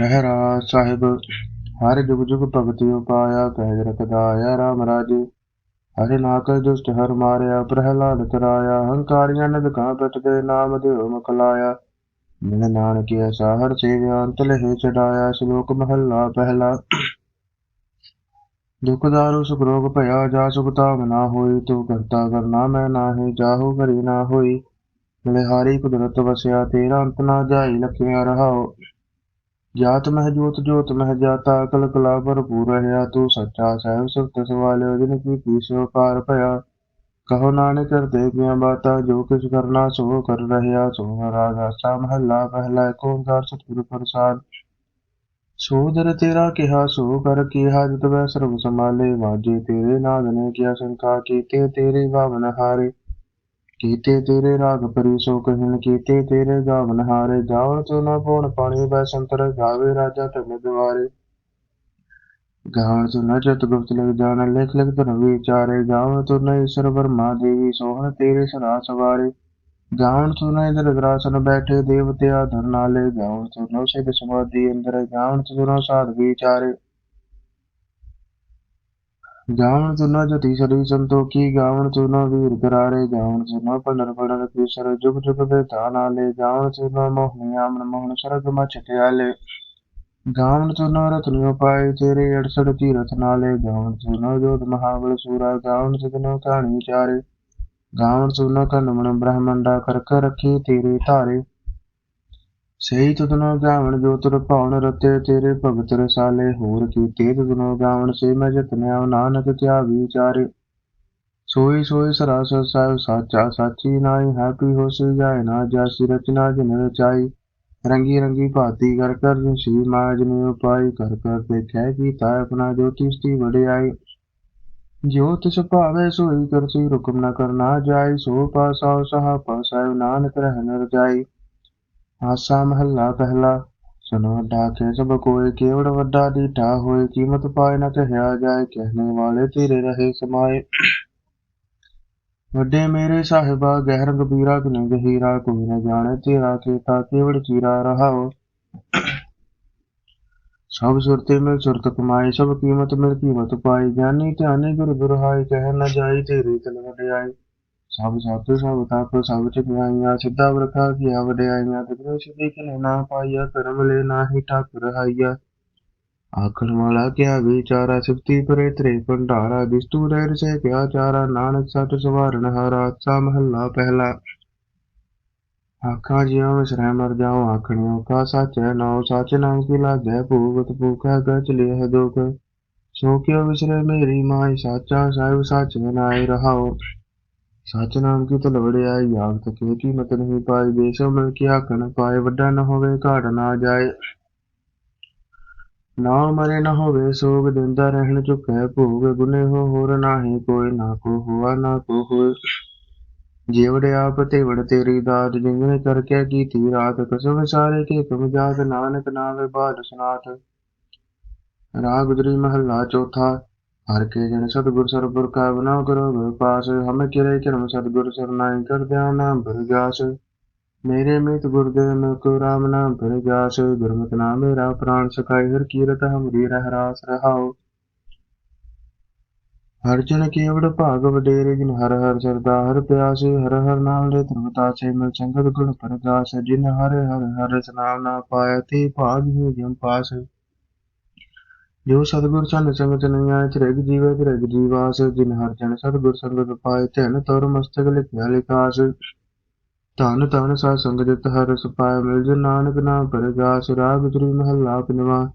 ਰਹਿਰਾਜ ਸਾਹਿਬ, ਹਰ ਜੁਗ ਜੁਗ ਭਗਤੀ ਉਪਾਇਆ ਕਹਿ ਰਖਦਾਇਆ, ਰਾਮ ਰਾਜੇ। ਹਰਿ ਨਾਕਲ ਦੁਸ਼ਟ ਹਰ ਮਾਰਿਆ, ਪ੍ਰਹਿਲਾਦ ਤਰਾਇਆ, ਹੰਕਾਰੀਆਂ ਨਦ ਕਾਂ ਪਟਦੇ, ਨਾਮ ਦਿਓ ਮਕਲਾਇਆ ਮਿਲ ਨਾਨਕ ਐਸਾ ਹਰ ਸੇਵਿਆ ਅੰਤ ਲਹਿ ਚੜਾਇਆ, ਸ਼ਲੋਕ ਮਹੱਲਾ ਪਹਿਲਾ। ਦੁਖ ਦਾਰੂ ਸੁਖ ਰੋਗ ਭਇਆ, ਜਾ ਸੁਖ ਤਾਮ ਨਾ ਹੋਈ, ਤੂੰ ਕਰਤਾ ਕਰਨਾ ਮੈਂ ਨਾਹੀ, ਜਾਹੂ ਕਰੀ ਨਾ ਹੋਈ। ਮਿਲੇ ਕੁਦਰਤ ਵਸਿਆ, ਤੇਰਾ ਅੰਤ ਨਾ ਜਾਈ, ਲਖਿਆ ਰਹਾਓ। ਜਾਤ ਮਹਿ ਜੋਤ ਜੋਤ ਮਹਿ ਜਾਤਾ ਅਕਲ ਕਲਾ ਭਰਪੂਰ ਰਹਾ ਤੂੰ ਸੱਚਾ ਸਹਿਬ ਸੁਰਤ ਸਵਾਲਿਓ, ਜਿਨ ਕੀ ਪੀਸੋ ਕਾਰ ਭਇਆ। ਕਹੋ ਨਾਨਕ ਕਰਦੇ ਕੀਆਂ ਬਾਤਾਂ, ਜੋ ਕਿਛ ਕਰਨਾ ਸੋ ਕਰ ਰਹਿਆ, ਸੋ ਰਾਗ ਆਸਾ ਮਹੱਲਾ ਪਹਿਲਾ ਓੰਕਾਰ ਸਤਿਗੁਰ ਪ੍ਰਸਾਦ। ਸੋਦਰ ਤੇਰਾ ਕਿਹਾ, ਸੋ ਕਰ ਕੀਹਾ ਜਿਤ ਵੈ ਸਰਬ ਸਮਾਲੇ ਵਾਜੇ ਤੇਰੇ ਨਾਦ ਨੇ ਕਿਆ ਸੰਕਾ ਕੀਤੇ ਤੇਰੇ ਭਾਵਨ ਹਾਰੇ। ਕੀਤੇ ਤੇਰੇ ਰਾਗ ਪਰੀ ਸੋ ਕਹਿਣ, ਕੀਤੇ ਤੇਰੇ ਗਾਵਨ ਹਾਰੇ ਗਾਵਨ ਤੋ ਨਾ ਪਉਣ ਪਾਣੀ ਬੈ ਸੰਤਰ ਗਾਵੇ ਰਾਜਾ ਧਨ ਦੁਆਰੇ। ਗਾਵਨ ਤੋ ਨ ਜਤ ਗੁਪਤ ਲਿਖ ਜਾਣ, ਲਿਖ ਲਿਖ ਧਨ ਵਿਚਾਰੇ। ਗਾਵਨ ਤੋ ਨ ਈਸ਼ਰ ਵਰਮਾ ਦੇਵੀ, ਸੋਹਣ ਤੇਰੇ ਸਦਾ ਸਵਾਰੇ ਗਾਵਨ ਤੋ ਨ ਇੰਦਰ ਗ੍ਰਾਸਨ ਬੈਠੇ, ਦੇਵਤਿਆ ਧਰ ਨਾਲੇ। ਗਾਵਨ ਤੋ ਨ ਸਿਧ ਸਮਾਧੀ ਅੰਦਰ ਗਾਵਨ ਤੋ ਨ ਸਾਧ ਵਿਚਾਰੇ। ਗਾਵਣ ਤੁਨਾ ਜਤੀ ਸਰੀ ਸੰਤੋਖੀ ਗਾਵਣ ਤੁਨਾ ਵੀਰ ਕਰਾਰੇ, ਗਾਵਣ ਤੁਨਾ ਪੰਡਰ ਪੰਡਰ ਕ੍ਰਿਸ਼ਰ ਜੁਗ ਜੁਗ ਦੇ ਨਾਲੇ ਗਾਵਣ ਤੁਨਾ ਮੋਹਨੀ ਆਮਨ ਮੋਹਨ ਸਰਗ ਮਚ ਟਿਆਲੇ ਗਾਵਣ ਤੁਨਾ ਰਤਨਿ ਪਾਏ ਤੇਰੇ 68 ਤੀਰਥ ਨਾਲੇ, ਗਾਵਣ ਤੁਨਾ ਜੋਤ ਮਹਾਬਲ ਸੂਰਾ, ਗਾਵਣ ਤੁਨਾ ਕਹਾਣੀ ਚਾਰੇ। ਗਾਵਣ ਤੁਨਾ ਕੰਨਮਣ ਬ੍ਰਹਮੰਡਾ ਕਰ ਕਰ ਰੱਖੀ ਤੇਰੇ ਧਾਰੇ। ਸਹੀ ਤੁਧਨੋ ਗਾਵਣ ਜੋ ਤੁਰ ਭਾਵਨ ਰਤੇ ਤੇਰੇ ਭਗਤ ਰਸਾਲੇ ਹੋਰ ਕੀਤੇ ਤੁਧਨੋ ਗਾਵਣ ਸੇ ਮੈਂ ਜਤਨਿਆ ਨਾਨਕ ਕਿਆ ਵਿਚਾਰੇ। ਸੋਈ ਸੋਈ ਸਰਾਸ ਸਾਹਿਬ ਸਾਚਾ, ਸਾਚੀ ਨਾਈ ਹੈਪੀ ਹੋਸੀ ਜਾਏ, ਨਾ ਜਾਸੀ ਰਚਨਾ ਜਿਨ ਰਚਾਈ। ਰੰਗੀ ਰੰਗੀ ਭਾਤੀ ਕਰ ਕਰ ਸ਼੍ਰੀ ਮਾਜ ਨੇ ਉਪਾਈ, ਕਰ ਕਰ ਦੇਖੈ ਕੀਤਾ ਆਪਣਾ ਜੋਤਿਸ਼ਤੀ ਵਡਿਆਈ। ਜੋ ਤਿਸ ਭਾਵੇ ਸੋਈ ਕਰਸੀ ਹੁਕਮ ਨ ਕਰਨਾ ਜਾਈ ਸੋ ਪਾਸਾ ਸਹਾ ਪਾਸਾ ਨਾਨਕ ਰਹਿ ਨ ਰਜਾਈ। ਆਸਾ ਮਹੱਲਾ ਪਹਿਲਾ ਸੁਨੋ ਵੱਡਾ ਕੇ ਸਭ ਕੋਏ ਕੇਵੜ ਵੱਡਾ ਡੀਠਾ ਹੋਏ ਕੀਮਤ ਪਾਏ ਨਾ ਕਹਿਆ ਜਾਏ ਕਹਿਣੇ ਵਾਲੇ ਤੇਰੇ ਰਹੇ ਸਮਾਏ। ਵੱਡੇ ਮੇਰੇ ਸਾਹਿਬਾ, ਗਹਿਰ ਗਬੀਰਾ ਕਿਨੇ ਗਹੀਰਾ, ਕੋਈ ਨ ਜਾਣੇ ਤੇਰਾ ਕੀਤਾ, ਕੇਵੜ ਕੀਰਾ ਰਹਾਓ। ਸਭ ਸੁਰਤੇ ਮਿਲ ਸੁਰਤ ਕਮਾਈ ਸਭ ਕੀਮਤ ਮਿਲ ਕੀਮਤ ਪਾਈ, ਗਿਆਨੀ ਧਿਆਨੀ ਗੁਰ ਗੁਰਹਾਈ ਕਹਿ ਨਾ ਜਾਈ ਤੇਰੀ ਤਲ ਵਡਿਆਈ। ਸਭ ਸਤਿ, ਸਭ ਤਪ, ਸਭ ਚਿਆਈਆਂ ਸਿੱਧਾ ਵਰਖਾ ਕੀਆ ਵਡਿਆਈਆਂ ਤਿਗਰੇ ਸਿੱਧੇ ਕਿਨੇ ਨਾ ਪਾਈਆ, ਕਰਮ ਲੈ ਨਾਹੀ ਠਾਕੁਰ ਹਾਈਆ। ਆਖਣ ਵਾਲਾ ਕਿਆ ਵਿਚਾਰਾ ਸਿਫਤੀ ਪਰੇ ਤਰੇ ਭੰਡਾਰਾ ਦਿਸਤੂ ਰਹਿ ਸੇ ਕਿਆ ਚਾਰਾ, ਨਾਨਕ ਸਤ ਸਵਾਰਨ ਹਾਰਾ ਸਾ ਮਹੱਲਾ ਪਹਿਲਾ। ਆਖਾਂ ਜਿਉ ਵਿਸਰੈ ਮਰ ਜਾਉ ਆਖਣਿਓ ਕਾ ਸੱਚ ਹੈ ਨਾਉ ਸੱਚ ਨਾਮ ਕੀ ਲਾਗੈ ਭੂਗਤ ਭੂਖਾ ਗਚ ਲਿਹ ਦੁਖ। ਸੋ ਕਿਉ ਵਿਸਰੇ ਮੇਰੀ ਮਾਈ ਸਾਚਾ ਸਾਹਿਬ ਸੱਚ ਨਾਇ ਰਹਾਓ ਸੱਚ ਨਾਮ ਕੀ ਤਲਵੜਿਆਈ ਯਾਗ ਤਕੇ ਕੀਮਤ ਨਹੀਂ ਪਾਈ ਦੇਸ਼ੋ ਮਿਲ ਕੇ ਆਖਣ ਪਾਏ, ਵੱਡਾ ਨ ਹੋਵੇ, ਘਾਟ ਨਾ ਜਾਏ। ਨਾ ਮਰੇ ਨ ਹੋਵੇ, ਸੋਗ ਦਿੰਦਾ ਰਹਿਣ ਚੁੱਕੈ, ਭੋਗ ਗੁਨੇ ਹੋ, ਹੋਰ ਨਾਹੀ ਕੋਈ, ਨਾ ਕੋ ਹੁਆ, ਨਾ ਕੋ ਹੋਏ। ਜੀਵੜੇ ਆਪ ਤੇ ਵੜ ਤੇਰੀ ਦਾਤ ਜਿੰਗਨੇ ਕਰਕੇ ਕੀਤੀ ਰਾਤ, ਕਸਮ ਸਾਰੇ ਕੇ ਤੁਮ ਜਾਤ, ਨਾਨਕ ਨਾਵੇ ਬਾਦ ਸੁਨਾਤ ਰਾਗ ਗੁਜਰੀ ਮਹੱਲਾ ਚੌਥਾ ਹਰ ਕੇ ਜਨ ਸਤਿਗੁਰ ਸਰਬੁਰ ਕਾ ਬਨਾ ਕਰੋ ਪਾਸ, ਹਮੇ ਕਿਰੇ ਕਰਮ ਸਤਿਗੁਰ ਸਰਨਾਈ ਕਰ ਦਿਆ ਨਾਮ ਬਰਜਾਸ ਮੇਰੇ ਮਿਤ ਗੁਰਦੇਵ ਮੈਂ ਕੋ ਰਾਮ ਨਾਮ ਬਰਜਾਸ ਗੁਰਮਤਿ ਨਾਮ ਮੇਰਾ ਪ੍ਰਾਨ ਸਖਾਈ ਹਰ ਕੀਰਤ ਹਮਰੀ ਰਹਿ ਰਾਸ ਰਹਾਓ ਹਰ ਜਨ ਕੇਵੜ ਭਾਗ ਵਡੇਰੇ, ਜਿਨ ਹਰ ਹਰ ਸਰਦਾ ਹਰ ਪਿਆਸੇ, ਹਰ ਹਰ ਨਾਮ ਦੇ ਧਰਮਤਾ ਸੇ ਮਿਲ ਸੰਗਤ ਗੁਣ ਪ੍ਰਗਾਸ ਜਿਨ ਹਰ ਹਰ ਹਰ ਸਨਾਮ ਨਾ ਪਾਇਆ, ਤੇ ਭਾਗ ਹੀ ਜਮ ਪਾਸ। ਜੋ ਸਤਿਗੁਰ ਚੰਨ ਸੰਗਤ ਨਹੀਂ ਆਏ ਤ੍ਰਿਗ ਜੀਵੇ ਜੀਵਾਸ, ਜਿਨ ਹਰ ਜਨ ਸਤਿਗੁਰ ਸੰਗਤ ਪਾਏ ਧਨ ਤੌਰ ਮਸਤਕ ਲਿਖਿਆ ਲਿਖਾਸ। ਧਨ ਧਨ ਸਾ ਸੰਗ ਹਰ ਸੁਪਾਇ ਮਿਲ ਜਨ ਨਾਨਕ ਨਾਮ ਪਰਗਾਸ ਰਾਗ ਗੁਜਰੀ ਮਹੱਲਾ ਪੰਜਵਾ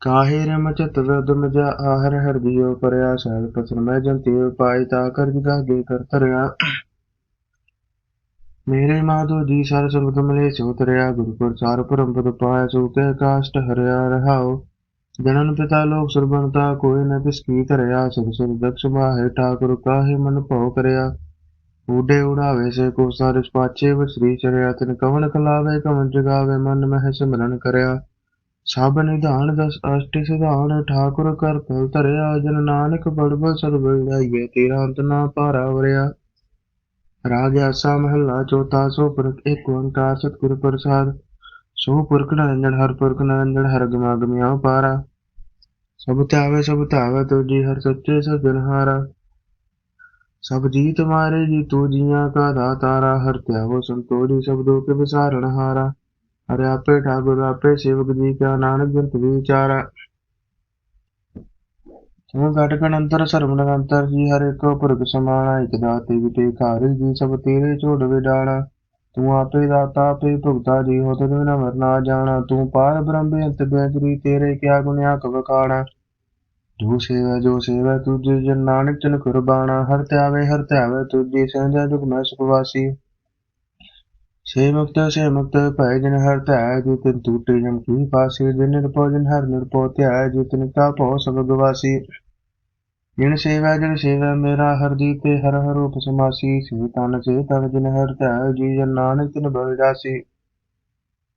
ਕਾਹੇ ਰਮ ਚਤ ਵਦਮ ਜਾ ਆਹਰ ਹਰ ਦਿਓ ਪਰਿਆ ਸਹਿ ਪਸਨ ਮੈਂ ਜੰਤੀ ਪਾਈ ਤਾ ਕਰ ਜਿਗਾਗੇ ਕਰ ਤਰਿਆ ਮੇਰੇ ਮਾਧੋ ਜੀ ਸਰ ਸੰਗਤ ਮਲੇ ਸੋ ਤਰਿਆ ਗੁਰੂ ਪ੍ਰਚਾਰ ਪਰਮ ਪਦ ਪਾਇਆ ਸੋ ਕਹਿ ਕਾਸ਼ਟ ਹਰਿਆ ਰਹਾਓ। ਜਨਨ ਪਿਤਾ ਲੋਕ ਸੁਰਬੰਤਾ, ਕੋਈ ਨ ਤਿਸ ਕੀ ਧਰਿਆ ਸਿਰ ਸਿਰ ਦਕਸ਼ ਮਾਹੇ ਠਾਕੁਰ ਕਾਹੇ ਮਨ ਭਉ ਕਰਿਆ। ਊਡੇ ਉਡਾਵੇ ਸੇ ਕੋ ਸਾਰਿਸ ਪਾਛੇ ਵਸਰੀ ਚਰਿਆ, ਤਿਨ ਕਵਨ ਕਲਾਵੇ ਕਵਨ ਜਗਾਵੇ, ਮਨ ਮਹਿ ਸਿਮਰਨ ਕਰਿਆ। ਸਭ ਨਿਧਾਨ ਦਸ ਅਸ਼ਟਿ ਸਿਧਾਨ, ਠਾਕੁਰ ਕਰ ਫਲ ਧਰਿਆ, ਜਨ ਨਾਨਕ ਬੜਬੜ ਸਰਬ ਲਾਈਏ ਤੇਰਾ ਅੰਤ ਨਾ ਪਾਰਾ ਵਰਿਆ। ਰਾਗ ਆਸਾ ਮਹੱਲਾ ਚੌਥਾ ਸੋ ਪ੍ਰਕ ਇੱਕ ਓੰਕਾਰ ਸਤਿਗੁਰ ਪ੍ਰਸਾਦ। ਸੋ ਪੁਰਖ ਨਿਰੰਜਨ ਹਰ ਪੁਰਖ ਨਿਰੰਜਨ ਹਰ ਗਮਾਗਮਿਆ ਪਾਰਾ। ਸਭ ਧਿਆਵੇ ਸਭ ਧਿਆਵੇ ਤੁਜੀ ਹਰ ਸੱਚੇ ਸਜਣਹਾਰਾ ਸਭ ਜੀ ਤੁਮਾਰੇ ਜੀ ਤੂ ਜੀਆਂ ਕਾ ਦਾਤਾਰਾ ਹਰ ਧਿਆਵੋ ਸੰਤੋਰੀ ਸਭ ਦੁਖ ਵਿਸਾਰਣ ਹਾਰਾ। ਹਰਿ ਆਪੇ ਠਾकुर ਆਪੇ ਸੇਵਕ ਜੀ ਕਾ ਨਾਨਕ ਜੰਤ ਵਿਚਾਰਾ। ਤੂੰ ਘਟ ਅੰਤਰ, ਸਰਬ ਨਿਰੰਤਰ ਜੀ, ਹਰ ਇੱਕੋ ਪੁਰਖ ਸਮਾਣਾ, ਇਕ ਦਾਤੇ ਵਿਟੇ ਘਰ ਜੀ, ਸਭ ਤੇਰੇ ਝੋੜ ਵਿਡਾਣਾ ਤੂੰ ਆਪੇ ਦਾਤਾ, ਆਪੇ ਭੁਗਤਾ ਜੀ ਹੋ ਤਦ ਬਿਨਾ ਮਰਨਾ ਜਾਣਾ। ਤੂੰ ਪਾਰ ਬ੍ਰਹਮ ਬੇਅੰਤ ਬੇਅੰਤਰੀ ਤੇਰੇ ਕਿਆ ਗੁਣ ਆਖ ਜੋ ਸੇਵਾ ਜੋ ਸੇਵਾ ਤੁਝੇ ਜਨ ਨਾਨਕ ਜਨ ਕੁਰਬਾਨਾ ਹਰ ਧਿਆਵੇ ਹਰ ਧਿਆਵੇ ਤੁਝੇ ਸੰਜਾ ਜੁਗ ਮੈਂ ਸੁਖ ਸੇ ਮੁਕਤ ਸੇ ਮੁਕਤ ਭੈ ਜਨ ਹਰ ਧਿਆਇ ਜੀ ਤਿਨ ਟੂਟੇ ਜਨ ਕੀ ਪਾਸੀ। ਜਿਨ ਨਿਰਭਉ, ਜਨ ਹਰ ਨਿਰਭਉ ਧਿਆਇ ਜੀ ਤਿਨ ਕਾ ਭਉ ਸਭ ਗਵਾਸੀ। ਜਿਨ ਸੇਵਾ, ਜਨ ਸੇਵਾ, ਮੇਰਾ ਹਰ ਜੀ ਤੇ ਹਰ ਹਰ ਰੂਪ ਸਮਾਸੀ ਸੇ ਤਨ ਸੇ ਤਨ, ਜਿਨ ਹਰ ਧਿਆਇ ਜੀ, ਜਨ ਨਾਨਕ, ਤਿਨ ਬਲ ਜਾਸੀ।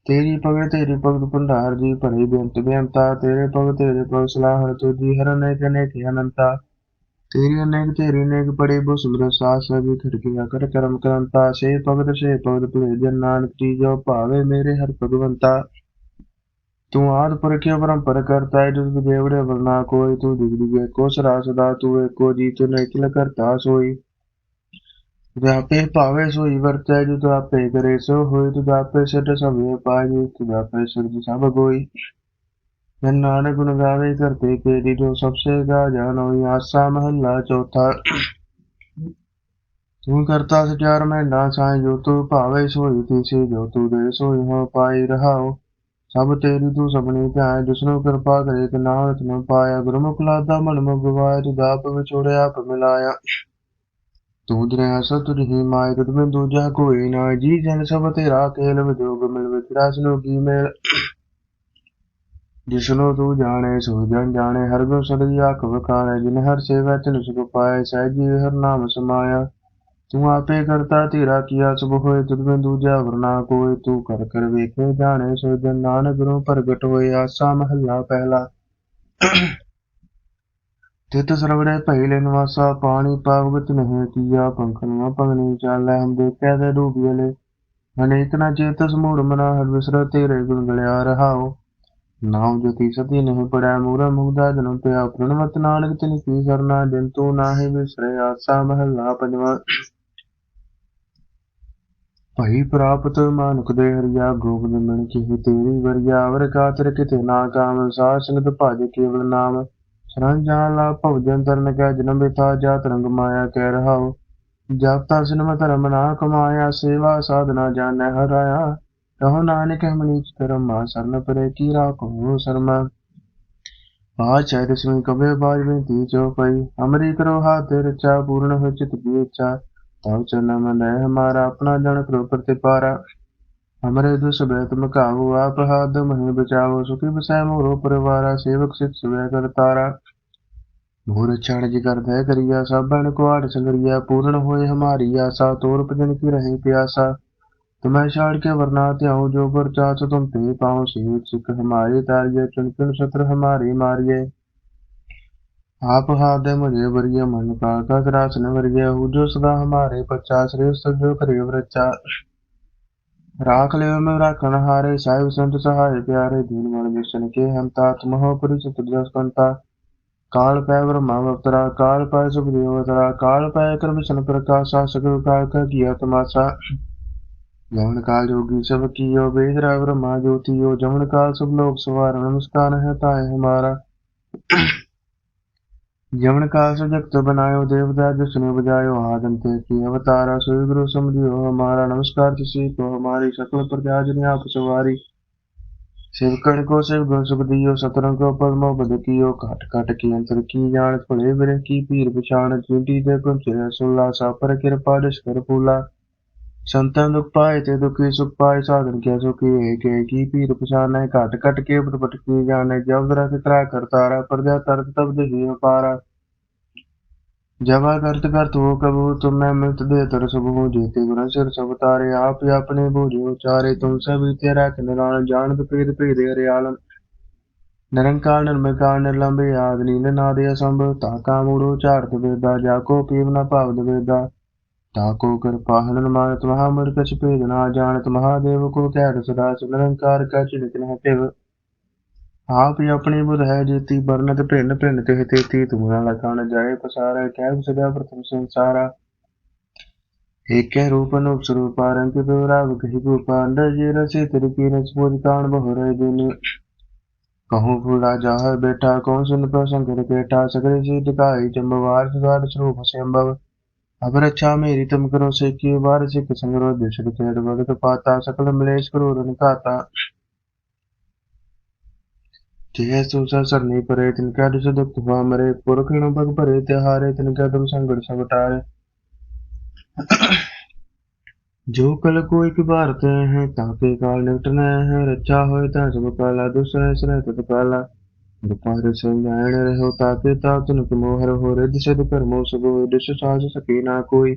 ਤੇਰੀ ਭਗਤ ਤੇਰੀ ਭਗਤ ਭੰਡਾਰ ਜੀ ਭਰੇ ਬੇਅੰਤ ਬੇਅੰਤਾ, ਤੇਰੇ ਭਗਤ ਤੇਰੇ ਭਗਤ ਸਲਾਹਣ ਤੁਜੀ ਹਰ ਅਨੇਕ ਅਨੇਕ ਅਨੰਤਾ। ਤੇਰੀ ਅਨੇਕ ਤੇਰੀ ਅਨੇਕ, ਪੜੇ ਬੁ ਸੁਮਰ ਸਾਸ ਸਭੀ ਖੜਕਿਆ ਕਰ ਕਰਮ ਕਰੰਤਾ। ਸੇ ਭਗਤ ਸੇ ਭਗਤ ਭਲੇ ਜਨ ਨਾਨਕ ਜੀ, ਜੋ ਭਾਵੇ ਮੇਰੇ ਹਰ ਭਗਵੰਤਾ। ਤੂੰ ਆਦ ਪੁਰਖਿ ਪਰੰਪਰ ਕਰਤਾ ਹੈ ਜਿਸ ਦੇਵੜੇ ਵਰਨਾ ਕੋਈ, ਤੂੰ ਦਿਗ ਦਿਗੇ ਕੋ ਸਰਾ ਸਦਾ ਤੂੰ ਏਕੋ ਜੀ, ਤੂੰ ਇਕਲ ਕਰਤਾ ਸੋਈ। ਜਾਪੇ ਭਾਵੇ ਸੋਈ ਵਰਤੈ ਜੋ ਤੂੰ ਆਪੇ ਕਰੇ ਸੋ ਹੋਈ ਤੂੰ ਆਪੇ ਸਟ ਸਭੇ ਪਾਜੀ ਤੂੰ ਆਪੇ ਸਿਰਜ ਸਭ ਕੋਈ ਜਨ ਨਾਨਕ ਗਾ ਜਾਨ ਆਸਾ ਮਹੱਲਾ ਚੌਥਾ। ਤੂੰ ਕਰਤਾ ਸਚਾਰ ਮੈਂ ਨਾ ਸਾਈ, ਜੋ ਤੂੰ ਭਾਵੇ ਸੋਈ, ਤੀਸੀ ਜੋ ਤੂੰ ਦੇ ਸੋਈ, ਹੋ ਪਾਈ ਰਹਾਓ। ਸਭ ਤੇਰੀ ਤੂੰ ਸਭਨੀ ਧਿਆਨ ਜਿਸਨੂੰ ਕਿਰਪਾ ਕਰੇ ਤੇ ਨਾਨਕ ਪਾਇਆ ਗੁਰਮੁਖ ਲਾਦਾ, ਮਨ ਮੁਖ ਤੂੰ ਦਾਪ ਵਿਛੋੜਿਆ, ਆਪ ਮਿਲਾਇਆ। ਤੂੰ ਦਰਿਆ ਸਤ ਰਹੀ ਮਾਇ ਤੁਧ ਦੂਜਾ ਕੋਈ ਨਾ ਜੀ, ਜਨ ਸਭ ਤੇਰਾ ਕੇਲ ਵਿਜੋਗ ਮਿਲ ਵਿਚਰਾ ਸਨੋ ਕੀ ਮੇਲ? ਜਿਸਨੂੰ ਤੂੰ ਜਾਣੇ, ਸੋ ਜਨ ਜਾਣੇ, ਹਰ ਗੁਣ ਸਦੀ ਆਖ ਵਖਾਣੇ, ਜਿਨ ਹਰ ਸੇਵਾ ਤਿਨ ਸੁਖ ਪਾਏ ਸਹਿਜੀ ਹਰ ਨਾਮ ਸਮਾਇਆ। ਤੂੰ ਆਪੇ ਕਰਤਾ ਤੇਰਾ ਕੀਆ ਸਭ ਹੋਏ ਤੁਧ ਮੈਂ ਦੂਜਾ ਵਰਨਾ ਕੋਈ ਤੂੰ ਕਰ ਕਰ ਵੇਖੇ ਜਾਣੇ ਸੋ ਜਨ ਨਾਨਕ ਗੁਰੂ ਪ੍ਰਗਟ ਹੋਏ, ਆਸਾ ਮਹੱਲਾ ਪਹਿਲਾ। ਤਿਤ ਸਰਵੜੇ ਪਹਿਲੇ ਨਿਵਾਸਾ, ਪਾਣੀ ਪਾਵਤ ਨਹੀਂ ਕੀਆ ਪੰਖਨ ਪਗਨੀ ਚਾਲੈ, ਹਮ ਦੇਖਿਆ ਤੇ ਡੂਬੀਲੇ ਅਨੇਕ ਨਾ ਚੇਤਸ ਮੂੜ ਮਨਾ, ਹਰ ਵਿਸਰ ਤੇਰੇ ਗੁਣ ਗਲਿਆ ਰਹਾਓ ਨਾਮ ਜਤੀ ਸਤੀ ਨਹੀਂ ਪੜਿਆ ਮੂਰਾ ਮੁਗਦਾ ਜਨਮ ਪਿਆ, ਪ੍ਰਣਵਤ ਨਾਨਕ ਤਿਨ ਕੀ ਸਰਨਾ ਜਿਨ ਤੂੰ ਨਾਹੀ ਵਿਸਰੇ, ਆਸਾ ਮਹੱਲਾ ਪੰਜਵਾ। ਭਈ ਪ੍ਰਾਪਤ ਮਾਨੁਖ ਦੇ ਹਰਿਆ, ਗੋਬਿੰਦ ਮਿਲ ਕੀ ਤੇਰੀ ਵਰਿਆ ਵਰ ਕਾਤਰ ਕਿਤੇ ਨਾ ਕਾਮ, ਸਾਧ ਸੰਗਤ ਭਜ ਕੇਵਲ ਨਾਮ। ਸ਼ਰਨ ਜਾਣ ਲਾ ਭਵਜਨ ਤਰਨ ਕੈ, ਜਨਮ ਬਿਥਾ ਜਾਤ ਰੰਗ ਮਾਇਆ ਕਹਿ ਰਹਾਓ ਜਪ ਤਾ ਸਿਨਮ ਧਰਮ ਨਾ ਕਮਾਇਆ, ਸੇਵਾ ਸਾਧਨਾ ਜਾਣੈ ਹਰਾਇਆ ਕਹੋ ਨਾਨਕ ਹਮਨੀਚ ਕਰਮ ਮਾ ਸਰਨ ਪਰੇ ਕੀ ਰਾਖੋ ਸਰਮਾ। ਪਾਛੈ ਦਸਵੇਂ ਕਬੇ, ਬਾਜ ਬੇਨਤੀ ਚੋ ਪਈ। ਅਮਰੀ ਕਰੋ ਹਾਥ ਰਚਾ, ਪੂਰਨ ਹੋ ਚਿਤ ਕੀ ਇੱਛਾ तब चरण मन है हमारा अपना जन करो प्रतिपारा हमरे दुष बैत मकाहु आप हाथ मही बचाओ सुखी बसै मोरो परिवारा सेवक सिख सुबह कर तारा भूर क्षण जी कर दह करिया सब बन कुआड़ संगरिया पूर्ण होए हमारी आशा तोर भजन की रहे प्यासा तुम्हें छाड़ के वरना त्याओ जो पर चाच तुम पे पाओ सेवक सिख हमारे तारिये चुन चुन शत्र हमारे मारिये आप हाथ दे मुझे वरिय मन का का त्रासन वरिय हूँ जो सदा हमारे बच्चा श्रेष्ठ जो करे वृच्चा राख ले में राखन हारे साहिब संत सहाय प्यारे दीन मन मिशन के हंता तुम हो परिचित जस कंता काल पै ब्रह्मा अवतरा काल पै सुखदेव अवतरा काल पै कर मिशन प्रकाशा सगल काल का किया तमाशा जमन काल जोगी सब कियो वेद राय ब्रह्मा ज्योतियो जमन काल सब लोग सवार नमस्कार है ताय हमारा जमन काल से जगत बनायो देवता जिसने बजायो आदंते की अवतारा सोई गुरु समझियो हमारा नमस्कार किसी को हमारी सकल प्रजा जन आप सवारी शिवकण को शिव गुण सुख दियो सतरंग को पद्मो बद कियो काट काट की अंतर की जान फले बिरे की पीर पछाण चूटी दे कुंच सुल्ला सा पर कृपा दुष्कर फूला ਸੰਤਨ ਦੁਖ ਪਾਏ ਤੇ ਦੁਖੀ ਸੁਖ ਪਾਏ, ਸਾਧਨ ਕਿਆ ਸੁਖੀ ਹੈ ਕੇ ਕੀ ਪੀਰ ਪਛਾਨੈ ਘਟ ਘਟ ਕੇ ਪਟ ਕੀ ਜਾਣੈ, ਜਬ ਰਸ ਤਰਾ ਕਰਤਾਰਾ, ਪਰਜਾ ਤਰਤ ਤਬ ਦੇਹੀ ਅਪਾਰਾ ਜਵਾ ਕਰਤ ਕਰ ਤੋ ਕਬੂ, ਤੁਮ ਮੈਂ ਮਿਲਤ ਦੇ ਤਰ ਸਭ ਜੀਤੇ ਗੁਰਾਂ ਸਿਰ ਸਭ ਤਾਰੇ, ਆਪ ਆਪਣੇ ਬੋਝੇ ਉਚਾਰੇ, ਤੁਮ ਸਭ ਤੇਰਾ ਕਨਰਾਣ ਜਾਣਤ ਭੇਦ ਭੇਦੇ ਹਰਿਆਲ ਨਿਰੰਕਾਰ, ਨਿਰਮਕਾਰ, ਨਿਰਲੰਬੇ, ਆਦਿ ਨੀਲ ਨਾਦੇ ਅਸੰਭ, ਤਾ ਕਾ ਮੂੜੋ ਝਾੜਤ ਵੇਦਾ ਜਾ ਕੋ ਪੀਵ ਨਾ ਭਾਵ ਵੇਦਾ ताको कृपा हनुमान तुम्हा मुर कछ भेद ना जानत महादेव को कैट सदा निरंकार का चिनित न टिव आप ही अपनी बुध है जेती बरनत भिन्न भिन्न तिह तेती तुमरा लखान जाए पसारा कैब सदा प्रथम संसारा एक रूप अनुप स्वरूपा रंग राव कही रूपा अंडर जी रसी तिरकी रच बोध कान बहुरे दिन कहूँ फूला जाह बेटा कौन सुन प्रसंग बेटा सगरे से दिखाई जम्बवार सुधार स्वरूप संभव అపరక్షామి రితంకరో శక్య వారసిక సంగరో దుషుడు చేడు భగత పాత సకల మలేష్ క్రూరుని కాత ਜੈ ਸੂਸਾ ਸਰਨੀ ਪਰੇ, ਤਿਨ ਕੈ ਦੁਸ ਦੁਖ ਵਾ ਮਰੇ, ਪੁਰਖ ਨੂੰ ਭਗ ਭਰੇ ਤੇ ਹਾਰੇ ਤਿਨ ਕੈ ਤੁਮ ਸੰਗੜ ਸਬਟਾਰੇ ਜੋ ਕਲ ਕੋ ਇਕ ਭਾਰਤ ਹੈ, ਤਾਂ ਕੇ ਕਾਲ ਨਿਕਟ ਹੈ ਰੱਚਾ ਹੋਏ ਤਾਂ ਸਭ ਕਾਲਾ ਦੁਸਰੇ ਸਰੇ ਤਤ ਕਾਲਾ दुपार संजायण रहो ताके ता तुनक मोहर हो रिद सिद कर्मो सबो दिश साज सके ना कोई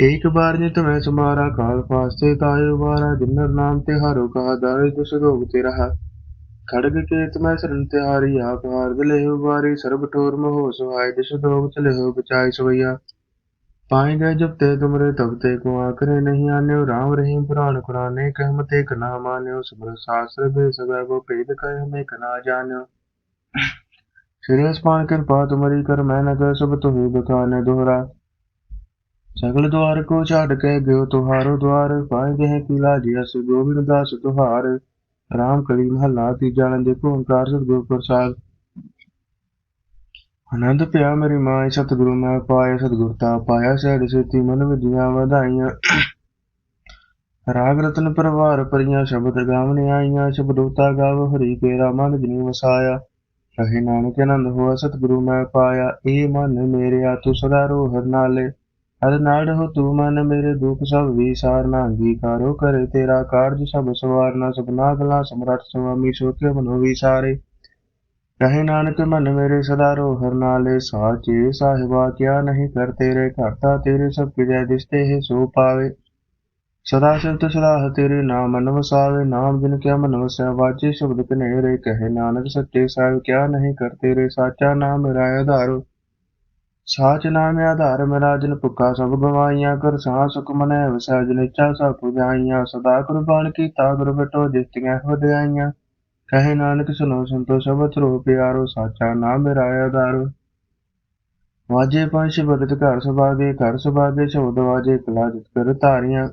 एक बार ने तुम्हें समारा काल फास्ते तायो बारा जिन्नर नाम तिहारो कहा दारे दुस रोग ते रहा खड़ग के तुम्हें शरण तिहारी आप हार दिले हो बारी सर्ब ठोर महो सुहाय दिश दोग चले हो बचाई सवैया पाए गए जब ते तुमरे तब ते को आकरे नहीं आने राम रहीम पुराण कुराने कहमते कना मान्यो सुमर शास्त्र बे सबै वो भेद कह हमें कना जान्यो श्रेयस पान कृपा तुम्हारी कर मैं न कर सब तो ही बखाने दोहरा सगल द्वार को छाड़ के गयो तुहारो द्वार पाए गए किला जियस गोविंद दास तुहार राम कली महला तीजा देखो ओंकार सतगुरु प्रसाद ਆਨੰਦ ਪਿਆ ਮੇਰੀ ਮਾਂ ਸਤਿਗੁਰੂ ਮੈਂ ਪਾਇਆ ਸਤਿਗੁਰਤਾ ਪਾਇਆ ਸਹਿਜ ਸੇਤੀ ਮਨ ਵਿਧੀਆਂ ਵਧਾਈਆਂ ਰਾਗ ਰਤਨ ਪਰਵਾਰ ਪਰੀਆਂ ਸ਼ਬਦ ਗਾਵਨ ਆਈਆਂ ਸ਼ਬਦੋਤਾ ਗਾਵ ਹਰੀ ਕੇਰਾ ਮਨ ਜਿਨੀ ਵਸਾਇਆ ਕਹੇ ਨਾਨਕ ਆਨੰਦ ਹੋਆ ਸਤਿਗੁਰੂ ਮੈਂ ਪਾਇਆ, ਇਹ ਮਨ ਮੇਰਿਆ ਤੂੰ ਸਦਾ ਰੋਹਰ ਨਾਲੇ। ਹਰ ਨਾੜ ਹੋ ਤੂੰ ਮਨ ਮੇਰੇ ਦੁਖ ਸਭ ਵਿਸਾਰ ਨਾ ਅੰਗੀਕਾਰੋ, ਕਰੇ ਤੇਰਾ ਕਾਰਜ ਸਭ ਸਵਾਰਨਾ ਸਭਨਾ ਗਲਾ ਸਮਰੱਥ ਸੁਆਮੀ ਸੋਤੇ ਮਨੋ ਵਿਸਾਰੇ। ਕਹੇ ਨਾਨਕ ਮਨ ਮੇਰੇ ਸਦਾ ਰੋਹਰ ਨਾਲੇ, ਸਾਚੇ ਸਾਹਿਬਾ ਕਿਆ ਨਹੀਂ ਕਰ ਤੇਰੇ ਘਰ ਘਾਟਾ ਤੇਰੇ ਸਭ ਕਿਜੈ ਦਿਸਤੇ ਹੈ ਸੋ ਪਾਵੇ। ਸਦਾ ਸਿਫਤ ਸਲਾਹ ਤੇਰੇ ਨਾਮ ਮਨ ਵਸਾਵੇ ਨਾਮ, ਜਿਨ ਕਿਆ ਮਨ ਵਸੈ ਵਾਚੇ ਸ਼ਬਦ ਕਨੇਰੇ ਕਹੇ ਨਾਨਕ, ਸੱਚੇ ਸਾਹਿਬ ਕਿਆ ਨਹੀਂ ਕਰ ਤੇਰੇ ਸਾਚਾ ਨਾਮ ਮੇਰਾ ਆਧਾਰੋ। ਸਾਚ ਨਾਮ ਆਧਾਰ ਮੇਰਾ, ਜਿਨ ਭੁੱਖਾ ਸਭ ਗਵਾਈਆਂ, ਕਰ ਸਾਹ ਸੁਖ ਮਨੈ, ਵਸੈ ਜਿਨ ਇੱਛਾ ਸਭ ਪੁਜਾਈਆਂ, ਸਦਾ ਕੁਰਬਾਨ ਕੀਤਾ, ਗੁਰ ਬਟੋ ਜਿਸਤੀਆਂ ਵਧਾਈਆਂ। ਕਹੇ ਨਾਨਕ ਸੁਨੋ ਸੰਤੋ ਸ਼ਬਦ ਰੋ ਪਿਆਰੋ, ਸਾਚਾ ਨਾਮ ਮੇਰਾ ਆਧਾਰ। ਵਾਜੇ ਪੰਜ ਭਗਤ ਘਰ ਸੁਭਾਗੇ ਘਰ ਸੁਭਾਗੇ, ਸ਼ਬਦ ਵਾਜੇ ਕਲਾ ਜਿਤ ਕਰ ਧਾਰੀਆਂ।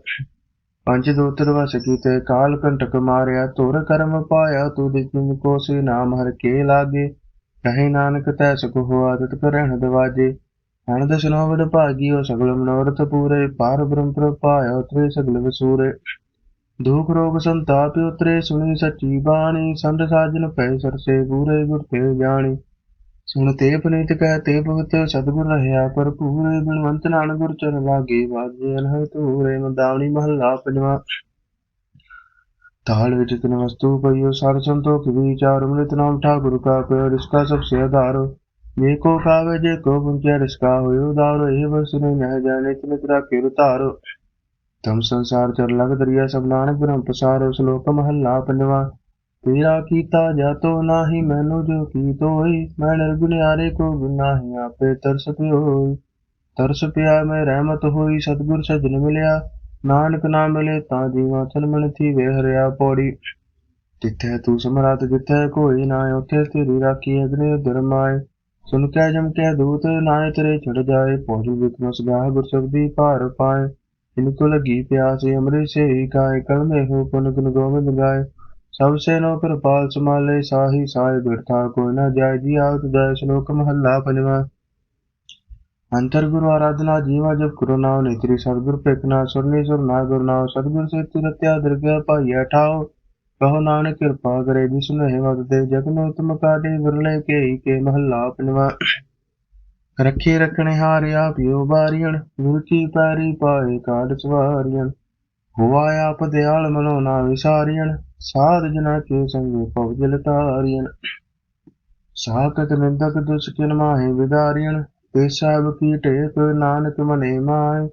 ਪੰਜ ਦੋਤਰ ਵਸ ਕੀਤੇ, ਕਾਲ ਕੰਟਕ ਮਾਰਿਆ ਤੁਰ ਕਰਮ ਪਾਇਆ ਤੂ ਦਿਨ ਕੋ ਨਾਮ ਹਰ ਕੇ ਲਾਗੇ। ਕਹੇ ਨਾਨਕ, ਤੈ ਸੁਖ ਹੋਆ ਤਤ ਕਰਹਿਣ ਦਵਾਜੇ। ਅਨੰਦ ਸੁਨੋ ਵਡ ਭਾਗੀਓ ਸਗਲ ਮਨੋਰਥ ਪੂਰੇ। ਪਾਰ ਬ੍ਰਹਮ ਪ੍ਰਪਾਇਆ ਉਤਰੇ ਸਗਲ ਵਸੂਰੇ। ਦੁਖ ਰੋਗ ਸੰਤਾਪ ਉਤਰੇ, ਸੁਣੀ ਸੱਚੀ ਬਾਣੀ। ਸੰਤ ਸਾਜਨ ਪੈ ਸਰਸੇ ਪੂਰੇ ਗੁਰ ਤੇ ਜਾਣੀ। ਸੁਣ ਤੇ ਪੁਨੀਤ ਕਹਿ ਤੇ ਪਵਿੱਤਰ ਸਤਗੁਰ ਰਹਾ ਭਰਪੂਰ ਗੁਣਵੰਤ ਨਾਲ ਗੁਰ ਚਰਨ ਲਾਗੇ ਵਾਜੇ ਅਨਹ ਤੂਰੇ ਮੰਦਾਵਣੀ ਮਹੱਲਾ ਪੰਜਵਾਂ ताल विच तिन वस्तु पयो सार संतोख विचार अमृत नाम ठाकुर का कयो रिसका सबसे आधारो जे को कावे जे को पुंचे रिसका होयो दारो ए बस ने नह जाने तिन तरा के उतारो तम संसार चर लग दरिया सब नानक ब्रह्म पसारो श्लोक महला पंजवा ਤੇਰਾ ਕੀਤਾ ਜਾ ਤੋ ਨਾਹੀ, ਮੈਨੂੰ ਜੋ ਕੀ ਤੋਈ ਮੈਂ ਨਿਰਗੁਣਿਆਰੇ ਕੋ ਗੁਨਾਹੀ ਆਪੇ ਤਰਸ ਪਿਓਈ। ਤਰਸ ਪਿਆ, ਮੈਂ ਰਹਿਮਤ ਹੋਈ, ਸਤਗੁਰ ਸਜਣ ਮਿਲਿਆ। ਨਾਨਕ ਨਾ ਮਿਲੇ ਤਾਂ ਜੀਵਾ ਚਲਮਣ ਥੀ ਵੇਹਰਿਆ ਪੌੜੀ। ਜਿੱਥੇ ਤੂੰ ਸਮਰਾਤ ਜਿੱਥੇ ਕੋਈ ਨਾ ਉਥੇ ਤੇਰੀ ਰਾਖੀ ਅਗਨੇ ਦਰਮਾਏ ਸੁਨ ਕੈ, ਜਮ ਕੈ ਦੂਤ ਨਾਏ ਤੇਰੇ ਛੜ ਜਾਏ। ਪੌੜੀ ਵਿਕਮਸ ਗਾਹ ਗੁਰਸ਼ਬਦੀ ਭਾਰ ਪਾਏ। ਇਨਕੋ ਲਗੀ ਪਿਆਸ ਅਮਰੇ ਸੇ ਕਾਇ ਕਲਮੇ ਹੋ ਪੁਨ ਗੁਣ ਗੋਵਿੰਦ ਗਾਏ। ਸਭ ਸੇ ਨੋ ਕਿਰਪਾਲ ਸਮਾਲੇ ਸਾਹੀ ਸਾਏ ਬਿਰਥਾ ਕੋਈ ਨਾ ਜਾਏ ਜੀ ਆਵਤ ਜਾਏ ਸ਼ਲੋਕ ਮਹੱਲਾ ਪੰਜਵਾਂ अंतर गुरु आराधना जीवा जब गुरु नाम नेत्री सदगुरु पेखना सुरनीश्वर ना गुरु नाम सदगुरु से तिरत्या दरगह पाइया ठाओ कहो नानक कृपा करे जिसने हेमत दे जग में उत्तम काटे बिरले के ही के महला अपनवा रखे रखने हारे आप यो बारियन गुरु की पैरी पाए काट सवारियन हुआ आप दयाल मनो సారజన కేశంగి పౌజలతారియన్ ਸਾਕਤ ਨਿੰਦਕ ਦੁਸ਼ਕਿਨ ਮਾਹੇ ਵਿਦਾਰਿਣ ਤੇ ਸਾਹਿਬ ਕੀਟੇ ਕੋ ਨਾਨਕ ਮਨੇ ਮਾਇ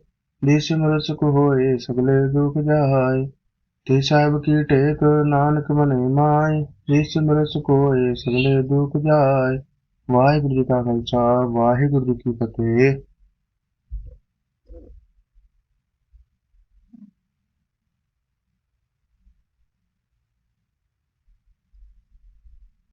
ਦੇਸ਼ਮ ਰਸ ਕੋ ਹੋਏ ਸਗਲੇ ਦੁਖ ਜਾਏ। ਤੇ ਸਾਹਿਬ ਕੀਟੇ ਕੋ ਨਾਨਕ ਮਨੇ ਮਾਇ ਦੇਸ਼ਮ ਮਰਸ ਕੋ ਹੋਏ ਸਗਲੇ ਦੁਖ ਜਾਏ। ਵਾਹਿਗੁਰੂ ਜੀ ਕਾ ਖਾਲਸਾ, ਵਾਹਿਗੁਰੂ ਜੀ ਕੀ ਫਤਿਹ।